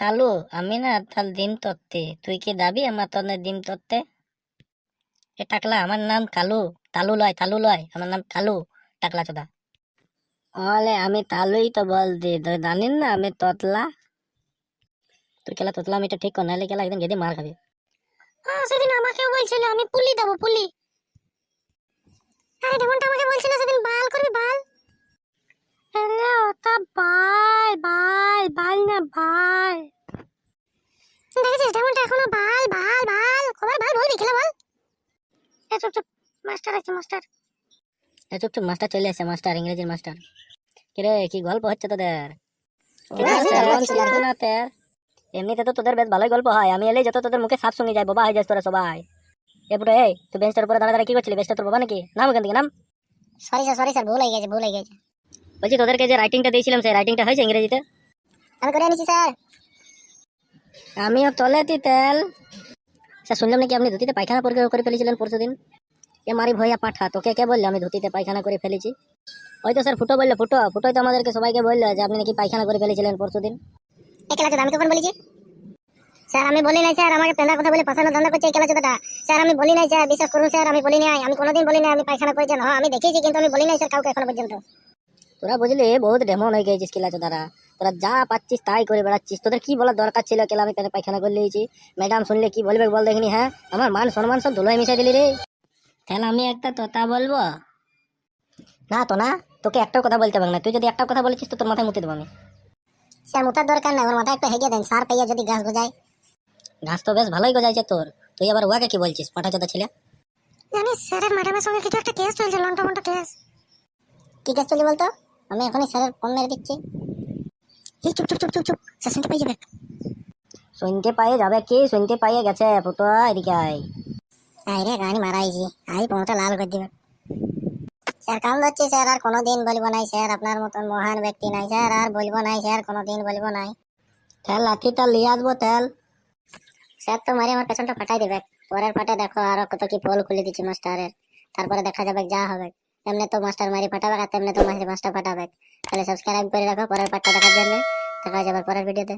তালু, আমি না তাল ডিম তত্তে তুই কি দাবি আমার তনে ডিম তত্তে এ টাকলা, আমার নাম কালু তালু লয় তালু লয়, আমার নাম কালু টাকলা চোদা। ওলে আমি তালুই তো বলছি তুই জানিস না আমি ততলা? তুই কেলা ততলা, আমি এটা ঠিক কর, নাহলে কেলা একদম গেদি মার খাবি। সেদিন আমাকেও বলছিল, আমি পুলি দেবো, পুলি। আরে ডেমনটা আমাকে বলছিল সেদিন বাল করবি, বাল? আরে ওটা বাল। বাল না বাল। দেখেছিস ডেমনটা এখনও বাল বাল বাল। কবার বাল বলবি খেলা বল। এ চুপ চুপ। মাস্টার আছে মাস্টার। এ চুপ চুপ। মাস্টার চলে আসে মাস্টার ইংরেজির মাস্টার। কিরে কি গল্প হচ্ছে তোদের? এমনিতে তো তোদের বেশ ভালোই গল্প হয়। আমি এলেই যত তোদের মুখে সাপ শুনে যায় বাবা হয়ে যাস তোরা সবাই। এরপরে এই তুই বেঞ্চটার উপরে দাঁড়া দাঁড়া কি করছিলি? বেঞ্চটা তোর বাবা নাকি? নাম ওখান থেকে নাম? সরি স্যার সরি স্যার ভুল হয়ে গেছে ভুল হয়ে গেছে। বলছি তোদেরকে যে রাইটিংটা দিয়েছিলাম সেই রাইটিংটা হয়েছে ইংরেজিতে? আমি করে স্যার? আমিও তলেতি তেল। স্যার শুনলাম নাকি আপনি ধুতিতে পায়খানা করে ফেলেছিলেন পরশু দিন এ মারি ভইয়া পাঠা তোকে কে বলল আমি ধুতিতে পায়খানা করে ফেলেছি? ওই তো স্যার ফুটো বলল ফুটো ফুটোই তো আমাদেরকে সবাইকে বলল যে আপনি নাকি পায়খানা করে ফেলেছিলেন পরশু দিন একলা চোদা আমি কখন বলেছি? স্যার আমি বলি নাই স্যার আমাকে পেঁদা কথা বলে ধান্দা করছে একলা চোদাটা। স্যার আমি বলি নাই স্যার বিশ্বাস করুন স্যার আমি বলি নাই আমি কোনোদিন বলি নাই আমি পায়খানা করেছি হ্যাঁ আমি দেখেছি কিন্তু আমি বলি নাই স্যার কাউকে এখনও পর্যন্ত। তোরা বুঝলি বহুত ডেমন হয়ে গেছিস কিলা চোদারা। তোরা যা পাচ্ছিস তাই করে বেড়াচ্ছিস। তোদের কি বলার দরকার ছিল? কেলা আমি পেটে পায়খানা করে নিয়েছি? ম্যাডাম শুনলে কি বলবে বল দেখিনি হ্যাঁ? আমার মান সম্মান সব ধুলোয় মিশাই দিলি রে। তাহলে আমি একটা তোতা বলব? না তো না তোকে একটাও কথা বলতে পারব না। তুই যদি একটা কথা বলেছিস তো তোর মাথায় মুতে দেবো আমি। স্যার মুতার দরকার নাই ওর মাথায় একটা হেগে দেন। সার পাইয়া যদি ঘাস গজায়। ঘাস তো বেশ ভালোই গজাইছে তোর। তুই আবার ওয়াকে কি বলছিস পাটা চোদা ছেলে? জানিস স্যারের ম্যাডামের সঙ্গে কিছু একটা কেস চলছে লন্টা মন্টা কেস কি কেস চলছে বলতো? আমি এখনই স্যারের ফোন মেরে দিচ্ছি। এই চুপ চুপ চুপ চুপ চুপ। স্যার শুনতে পেয়ে যাবে। শুনতে পাইয়ে যাবে কি? শুনতে পাইয়ে গেছে ফুটো এদিকে আয়। আই রে গানি মারাইছি। আই পৌঁটা লাল করে দিবে। স্যার কাম ধরছি স্যার আর কোনোদিন বলব নাই স্যার আপনার মতন মহান ব্যক্তি নাই স্যার আর বলব নাই স্যার কোনোদিন বলব নাই। তেল লাঠিটা লিয়ে আসব তেল। স্যার তো মারি আমার পেছনটা ফাটাই দেবে। পরের পাটে দেখো আরও কত কি পোল খুলে দিচ্ছি মাস্টারের। তারপরে দেখা যাবে যা হবে। এমনি তো মাস্টার মারি ফাটাবে আর তেমনি তো মাস্টার ফাটাবে। তাহলে সাবস্ক্রাইব করে রাখো পরের পাটটা দেখার জন্য। দেখা হয়ে যাবে পরের ভিডিওতে